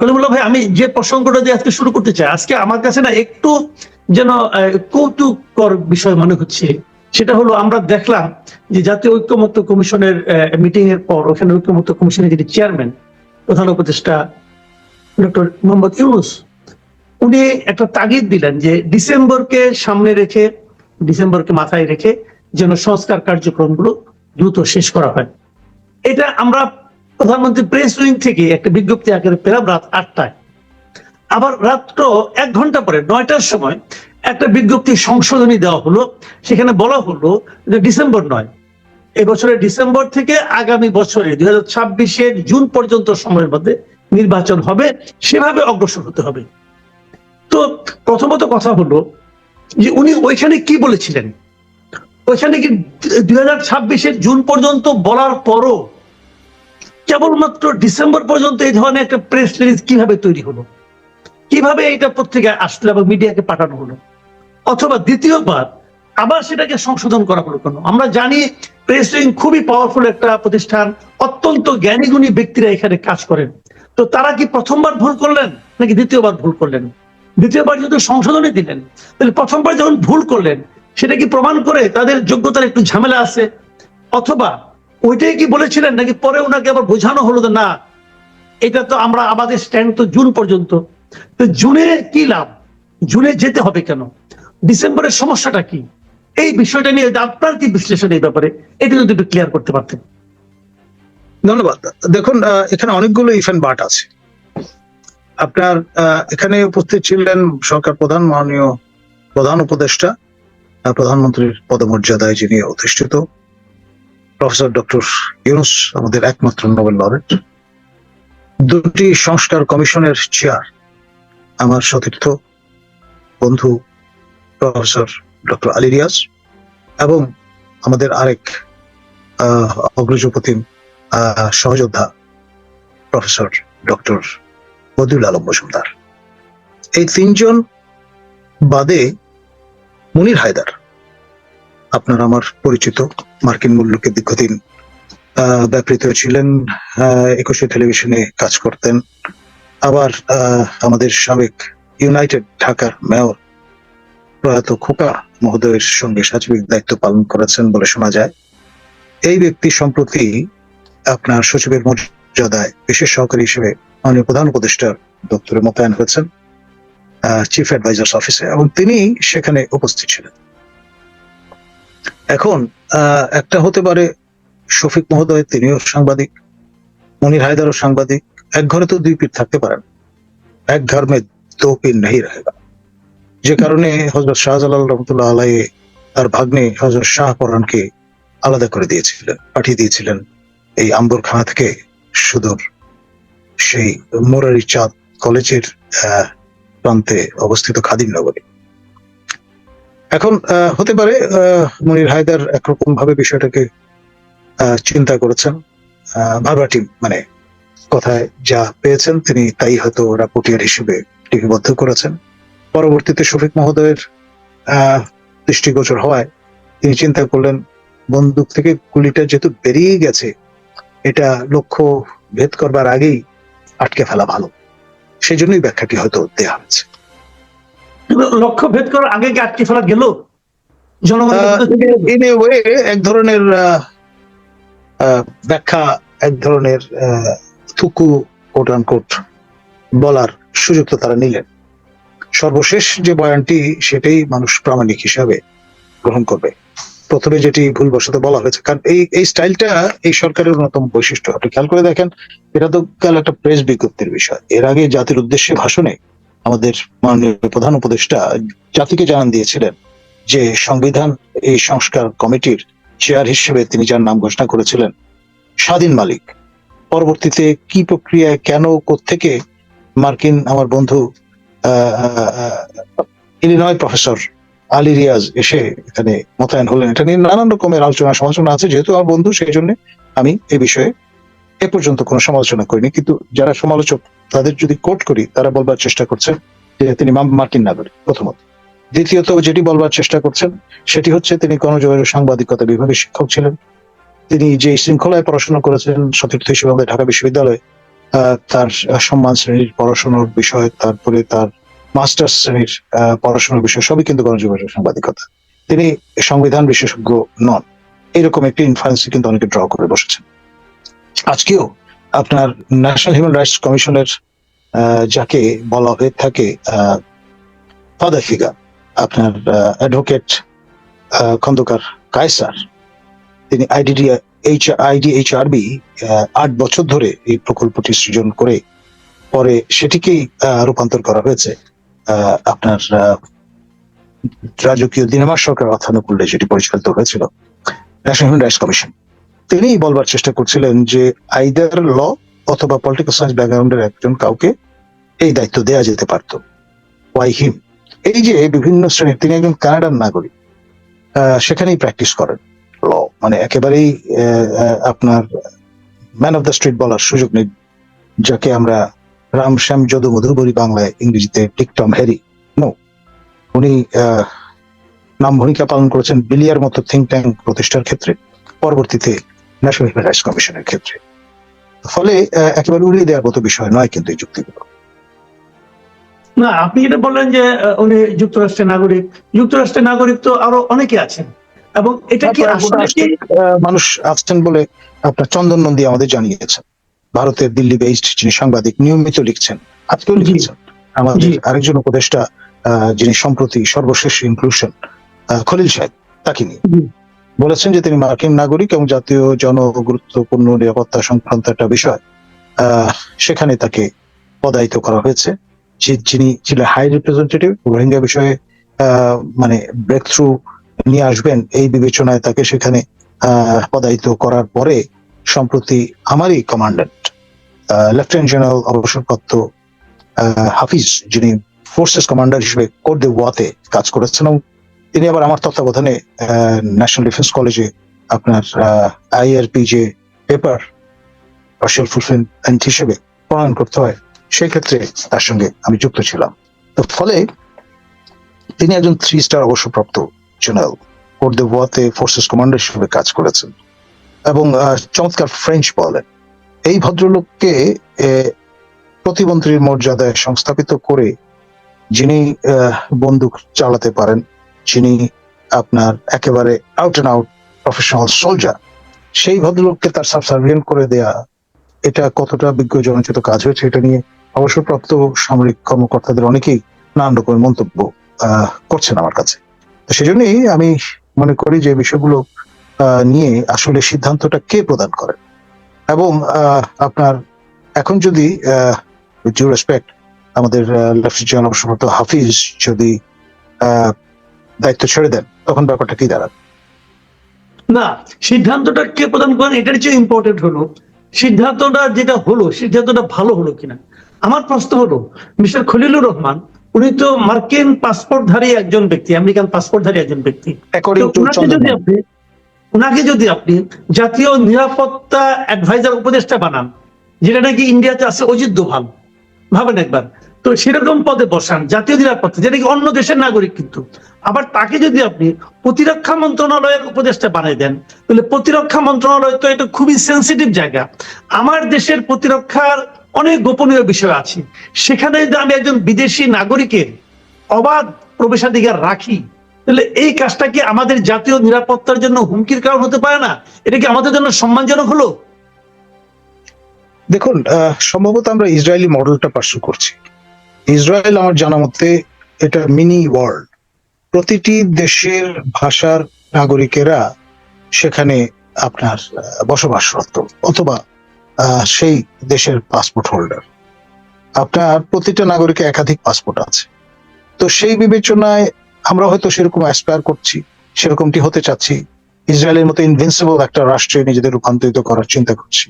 কলিমুল্লাহ ভাই, আমি যে প্রসঙ্গটা দিয়ে আজকে শুরু করতে চাই, আজকে আমার কাছে না একটু যেন কৌতুককর বিষয় মনে হচ্ছে। সেটা হলো, আমরা দেখলাম যে জাতীয় ঐক্যমত্য কমিশনের মিটিং এর পর, ওখানে ঐক্যমত্য কমিশনের যিনি চেয়ারম্যান প্রধান উপদেষ্টা ডক্টর মোহাম্মদ ইউনুস, উনি একটা তাগিদ দিলেন যে ডিসেম্বরকে সামনে রেখে, ডিসেম্বরকে মাথায় রেখে যেন সংস্কার কার্যক্রমগুলো দ্রুত শেষ করা হয়। এটা আমরা প্রধানমন্ত্রী প্রেস উইং থেকে একটা বিজ্ঞপ্তি আকারে পেলাম রাত আটটায় আবার রাত্র এক ঘণ্টা পরে নয়টার সময় একটা বিজ্ঞপ্তি সংশোধনী দেওয়া হলো সেখানে বলা হলো যে ডিসেম্বর নয় এবছরের ডিসেম্বর থেকে আগামী বছরে দুই হাজার ছাব্বিশের জুন পর্যন্ত সময়ের মধ্যে নির্বাচন হবে সেভাবে অগ্রসর হতে হবে তো প্রথমত কথা হলো যে উনি ওইখানে কি বলেছিলেন ওইখানে কি দুই হাজার ছাব্বিশের জুন পর্যন্ত বলার পরও কেবলমাত্র ডিসেম্বর পর্যন্ত এই ধরনের একটা প্রেস রিলিজ কীভাবে তৈরি হলো? কীভাবে এটা পত্রিকায় আসলো এবং মিডিয়াকে পাঠানো হলো? অথবা দ্বিতীয়বার আবার সেটাকে সংশোধন করা হলো কেন? আমরা জানি প্রেস উইং খুবই পাওয়ারফুল একটা প্রতিষ্ঠান, অত্যন্ত জ্ঞানীগুণী ব্যক্তিরা এখানে কাজ করেন। তো তারা কি প্রথমবার ভুল করলেন নাকি দ্বিতীয়বার ভুল করলেন? দ্বিতীয়বার যদি সংশোধনী দিলেন, তাহলে প্রথমবার যখন ভুল করলেন, সেটা কি প্রমাণ করে তাদের যোগ্যতার একটু ঝামেলা আছে? অথবা ওইটাই কি বলেছিলেন নাকি পরে ওনাকে আবার বোঝানো হলো না, এটা তো আমরা আমাদের স্ট্যান্ড তো জুন পর্যন্ত। তো জুনে কি লাভ? জুনে যেতে হবে কেন? ডিসেম্বরের সমস্যাটা কি? এই বিষয়টা নিয়ে আপনার কি বিশ্লেষণ এই ব্যাপারে, এটা যদি একটু ক্লিয়ার করতে পারতেন। ধন্যবাদ। দেখুন এখানে অনেকগুলো ইফেন্ট বাট আছে। আপনার এখানে উপস্থিত ছিলেন সরকার প্রধান, মাননীয় প্রধান উপদেষ্টা প্রধানমন্ত্রীর পদমর্যাদায় যিনি অধিষ্ঠিত। প্রফেসর ডক্টর ইউনুস আমাদের একমাত্র নোবেল লরেট। দুটি সংস্কার কমিশনের চেয়ার আমার সতীর্থ বন্ধু প্রফেসর ডক্টর আলী রিয়াজ এবং আমাদের আরেক আহ, অগ্রজপতি আহ, সহযোদ্ধা প্রফেসর ডক্টর মদিউল আলম মজুমদার। এই তিনজন বাদে মুনির হায়দার। আপনার আমার পরিচিত মার্কিন মূল্যকে দীর্ঘদিন ব্যাপৃত ছিলেন একুশে টেলিভিশনে কাজ করতেন। আবার আমাদের সাবেক ইউনাইটেড ঢাকার মেয়র প্রয়াত খোকা মহোদয়ের সঙ্গে সার্বিক দায়িত্ব পালন করেছেন বলে শোনা যায়। এই ব্যক্তি সম্প্রতি আপনার সচিবের মর্যাদায় বিশেষ সহকারী হিসেবে মাননীয় প্রধান উপদেষ্টার দপ্তরে মোতায়েন হয়েছেন চিফ অ্যাডভাইজার্স অফিসে এবং তিনি সেখানে উপস্থিত ছিলেন। এখন একটা হতে পারে শফিক মহোদয়, তিনিও সাংবাদিক, মনির হায়দারও সাংবাদিক, এক ঘরে তো দুই পীর থাকতে পারেন। এক ধর্মে দো পীর নেই রহেগা। যে কারণে হজরত শাহজালাল রহমতুল্লাহ আলাই তার ভাগ্নে হজরত শাহ পরানকে আলাদা করে দিয়েছিলেন, পাঠিয়ে দিয়েছিলেন এই আম্বরখানা থেকে সুদূর। সেই মোরারি চাঁদ কলেজের প্রান্তে অবস্থিত খাদিম নগরী। এখন হতে পারে মনির হায়দার একরকম ভাবে বিষয়টাকে চিন্তা করেছেন। আহ, ভারবাটি মানে কথায় যা পেয়েছেন তিনি তাই হয়তো রাপটিয়ার হিসেবে লিপিবদ্ধ করেছেন। পরবর্তীতে শফিক মহোদয়ের দৃষ্টিগোচর হওয়ায় তিনি চিন্তা করলেন বন্দুক থেকে গুলিটা যেহেতু বেরিয়ে গেছে এটা লক্ষ্য ভেদ করবার আগেই আটকে ফেলা ভালো। সেই জন্যই ব্যাখ্যাটি হয়তো দেয়া হয়েছে। লক্ষ্য ভেদ করার আগে কি আটকে ফেলা গেল? এক ধরনের ব্যাখ্যা এক ধরনের থুকু কোট কোট বলার সুযোগ তো তারা নিলেন। সর্বশেষ যে বয়ানটি সেটাই মানুষ প্রামাণিক হিসাবে গ্রহণ করবে। প্রথমে যেটি ভুলবশত বলা হয়েছে কারণ এই এই স্টাইলটা এই সরকারের অন্যতম বৈশিষ্ট্য। আপনি খেয়াল করে দেখেন এটা তো গেল একটা প্রেস বিজ্ঞপ্তির বিষয়। এর আগে জাতির উদ্দেশ্যে ভাষণে আমাদের মাননীয় প্রধান উপদেষ্টা জাতিকে জানান দিয়েছিলেন যে সংবিধান এই সংস্কার কমিটির চেয়ার হিসেবে তিনি যার নাম ঘোষণা করেছিলেন, স্বাধীন মালিক। পরবর্তীতে কি প্রক্রিয়ায় কেন থেকে মার্কিন আমার বন্ধু ইলিনয় প্রফেসর আলী রিয়াজ এসে এখানে মোতায়েন হলেন। এটা নিয়ে নানান রকমের আলোচনা সমালোচনা আছে যেহেতু আমার বন্ধু, সেই জন্য আমি এ বিষয়ে এ পর্যন্ত কোনো সমালোচনা করিনি, কিন্তু যারা সমালোচক, তাদের যদি কোট করি, তারা বলবার চেষ্টা করছেন যে তিনি মার্কিন নাগরিক, প্রথমত। দ্বিতীয়ত, যেটি বলবার চেষ্টা করছেন, সেটি হচ্ছে তিনি গণযোগাযোগ সাংবাদিকতা বিভাগের শিক্ষক ছিলেন। তিনি যে শৃঙ্খলায় পড়াশোনা করেছেন সতীর্থ হিসেবে ঢাকা বিশ্ববিদ্যালয়ে তার সম্মান শ্রেণির পড়াশোনার বিষয়, তারপরে তার মাস্টার্স শ্রেণির পড়াশোনার বিষয়, সবই কিন্তু গণযোগাযোগ সাংবাদিকতা। তিনি সংবিধান বিশেষজ্ঞ নন। এরকম একটি ইনফ্লুয়েন্স কিন্তু অনেকে ড্র করে বসেছেন। আজকেও আপনার ন্যাশনাল হিউম্যান রাইটস কমিশনের যাকে বলা হয়ে থাকে ফাদার ফিগার আপনার অ্যাডভোকেট খন্দকার কায়সার, তিনি আইডিডি এইচ আইডিএইচআরবি আট বছর ধরে এই প্রকল্পটি সৃজন করে পরে সেটিকেই রূপান্তর করা হয়েছে। আপনার রাজকীয় দিনমাস সরকার অর্থানুকূল্যে যেটি পরিচালিত হয়েছিল। ন্যাশনাল হিউম্যান রাইটস কমিশন তিনি বলবার চেষ্টা করছিলেন যে আইদার ল অথবা পলিটিক্যাল সায়েন্স ব্যাকগ্রাউন্ডের একজন কাউকে এই দায়িত্ব দেওয়া যেতে পারত। ওয়াই হিম এই যে বিভিন্ন শ্রেণির, তিনি একজন কানাডার নাগরিক সেখানেই প্র্যাকটিস করেন ল মানে একেবারেই আপনার ম্যান অফ দ্য স্ট্রিট বলার সুযোগ নেই, যাকে আমরা রাম শ্যাম যদু মধু বলি বাংলায়, ইংরেজিতে টিকটম হ্যারি। নো উনি নাম ভূমিকা পালন করেছেন বিলিয়ার মতো থিঙ্ক ট্যাঙ্ক প্রতিষ্ঠার ক্ষেত্রে। পরবর্তীতে ন্যাশনাল হিউম্যান রাইটস কমিশনের ক্ষেত্রে। ফলে একেবারে উড়িয়ে দেওয়ার মতো বিষয় নয় কিন্তু এই যুক্তিগুলো। না আপনি যেটা বললেন যে উনি যুক্তরাষ্ট্রের নাগরিক যুক্তরাষ্ট্রের নাগরিক তো আরও অনেকে আছেন। এবং এটা কি আসলে কি মানুষ আসছেন বলে আপনার চন্দন নন্দী আমাদের জানিয়েছেন। ভারতের দিল্লি বেসড যিনি সাংবাদিক নিয়মিত লিখছেন আজকেও। লিখেছেন। আমাদের আরেকজন উপদেষ্টা যিনি সম্প্রতি সর্বশেষ ইনক্লুশন খলিল সাহেব তাকে নিয়ে। বলেছেন যে তিনি মার্কিন নাগরিক এবং জাতীয় জন গুরুত্বপূর্ণ নিরাপত্তা সংক্রান্ত একটা বিষয় সেখানে তাকে পদায়িত করা হয়েছে। যিনি ছিলেন হাই রিপ্রেজেন্টেটিভ, রোহিঙ্গা বিষয়ে মানে ব্রেক থ্রু নিয়ে আসবেন এই বিবেচনায় তাকে সেখানে পদায়িত করার পরে সম্প্রতি আমারই কমান্ডেন্ট লেফটেন্যান্ট জেনারেল অবসরপ্রাপ্ত হাফিজ যিনি ফোর্সেস কমান্ডার হিসেবে কোর দে ওয়াতে কাজ করেছেন এবং তিনি আবার আমার তত্ত্বাবধানে ন্যাশনাল ডিফেন্স কলেজে আপনার আইআরপি যে পেপার পার্সিয়াল ফুলফিলমেন্ট হিসেবে প্রণয়ন করতে হয়। সেই ক্ষেত্রে তার সঙ্গে আমি যুক্ত ছিলাম। তো ফলে তিনি একজন থ্রি স্টার অবসরপ্রাপ্ত জেনারেল কোর দে ওয়াতে ফোর্সেস কমান্ডার হিসেবে কাজ করেছেন। এবং চমৎকার ফ্রেঞ্চ বলেন। এই ভদ্রলোককে প্রতিমন্ত্রীর মর্যাদায় সংস্থাপিত করে যিনি বন্দুক চালাতে পারেন যিনি আপনার একেবারে out and out professional soldier সেই ভদ্রলোককে তার সাবসার্ভিয়েন্ট করে দেয়া, এটা কতটা বিজ্ঞ জনচিত কাজ হয়েছে এটা নিয়ে অবসরপ্রাপ্ত সামরিক কর্মকর্তাদের অনেকেই নানান রকমের মন্তব্য করছেন আমার কাছে। তো সেজন্যই আমি মনে করি যে বিষয়গুলো নিয়ে আসলে সিদ্ধান্তটা কে প্রদান করেন এবং আপনার এখন যদি রেসপেক্ট আমাদের জেনারেল অবসরপ্রাপ্ত হাফিজ যদি দায়িত্ব ছেড়ে দেন তখন ব্যাপারটা কি দাঁড়াবে? না সিদ্ধান্তটা কে প্রদান করেন এটার চেয়ে ইম্পর্টেন্ট হলো সিদ্ধান্তটা যেটা হলো সিদ্ধান্তটা ভালো হলো কিনা। আমার প্রশ্ন হলো মিস্টার খলিলুর রহমান উনি তো মার্কিন পাসপোর্টধারী একজন ব্যক্তি আমেরিকান পাসপোর্টধারী একজন ব্যক্তি। যদি আপনি উনাকে যদি আপনি জাতীয় নিরাপত্তা অ্যাডভাইজার উপদেষ্টা বানান যেটা নাকি ইন্ডিয়াতে আছে অজিত দোভাল ভাবেন একবার তো সেরকম পদে বসান জাতীয় নিরাপত্তা যেটা কি অন্য দেশের নাগরিক কিন্তু আবার তাকে যদি আপনি প্রতিরক্ষা মন্ত্রণালয়ের উপদেষ্টা বানিয়ে দেন, তাহলে প্রতিরক্ষা মন্ত্রণালয় তো এটা খুবই সেন্সিটিভ জায়গা। আমার দেশের প্রতিরক্ষার অনেক গোপনীয় বিষয় আছে। সেখানে যদি আমি একজন বিদেশি নাগরিকের অবাধ প্রবেশাধিকার রাখি, তাহলে এই কাজটা কি আমাদের জাতীয় নিরাপত্তার জন্য হুমকির কারণ হতে পারে না? এটা কি আমাদের জন্য সম্মানজনক হলো? দেখুন সম্ভবত আমরা ইসরায়েলি মডেলটা পার্সু করছি। ইসরায়েল আমার জানা মতে এটা মিনি ওয়ার্ল্ড প্রতিটি দেশের ভাষার নাগরিকেরা সেখানে আপনার বসবাসরত অথবা সেই দেশের পাসপোর্ট হোল্ডার আপনার প্রতিটা নাগরিকের একাধিক পাসপোর্ট আছে। তো সেই বিবেচনায় আমরা হয়তো সেরকম অ্যাসপায়ার করছি, সেরকমটি হতে চাচ্ছি। ইসরায়েলের মতো ইনভিনসিবল একটা রাষ্ট্রে নিজেদের রূপান্তরিত করার চিন্তা করছি।